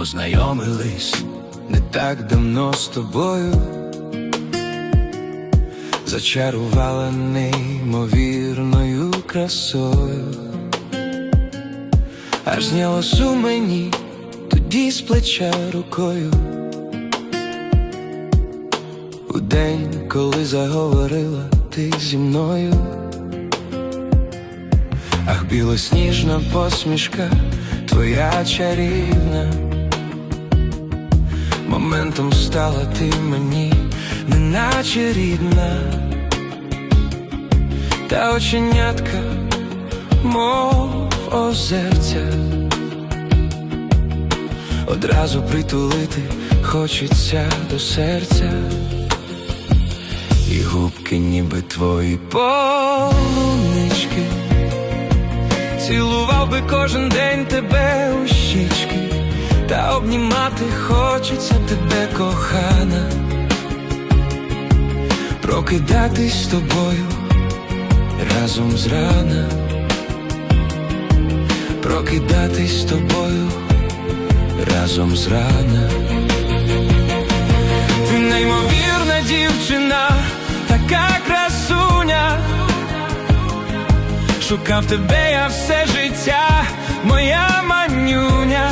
Познайомились не так давно з тобою, зачарувала неймовірною красою, аж зняло су мені тоді з плеча рукою. У день, коли заговорила ти зі мною, ах, білосніжна посмішка твоя чарівна. Моментом стала ти мені, неначе рідна, та оченятка, мов озерця, одразу притулити хочеться до серця, і губки, ніби твої полунички, цілував би кожен день тебе у щічки. Та обнімати хочеться тебе, кохана, прокидатись з тобою разом з рана, прокидатись з тобою разом з рана. Ти неймовірна дівчина, така красуня, шукав тебе я все життя, моя манюня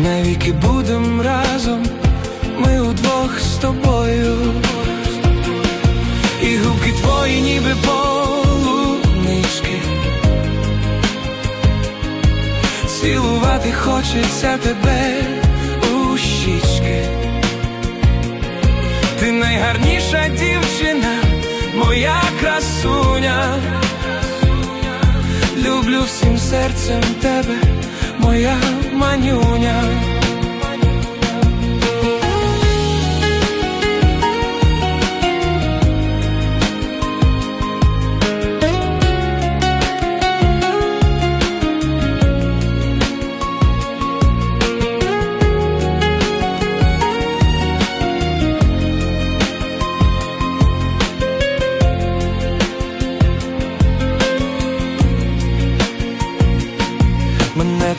навіки будем разом, ми удвох з тобою, і губки твої, ніби полунички, цілувати хочеться тебе у щічки, ти найгарніша дівчина моя красуня, люблю всім серцем тебе, моя манюня.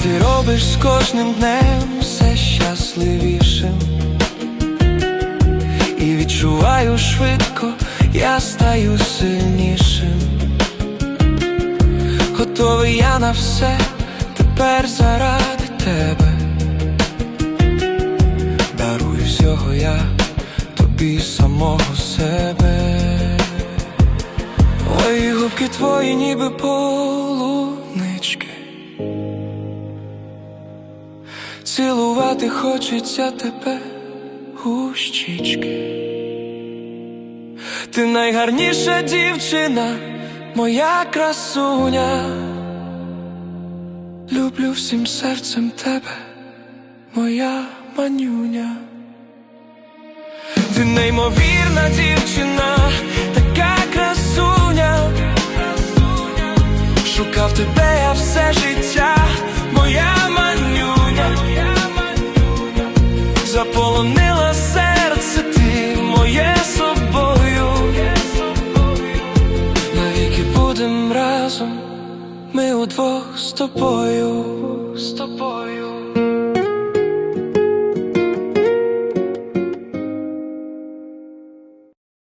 Ти робиш з кожним днем все щасливішим, і відчуваю швидко, я стаю сильнішим. Готовий я на все тепер заради тебе. Дарую всього я тобі самого себе. Ой, губки твої, ніби полунички. Цілувати хочеться тебе у щічки. Ти найгарніша дівчина, моя красуня. Люблю всім серцем тебе, моя манюня. Ти неймовірна дівчина, така красуня. Шукав тебе я все життя, моя манюня, заполонила серце ти моє собою. Навіки будем разом, ми удвох з тобою.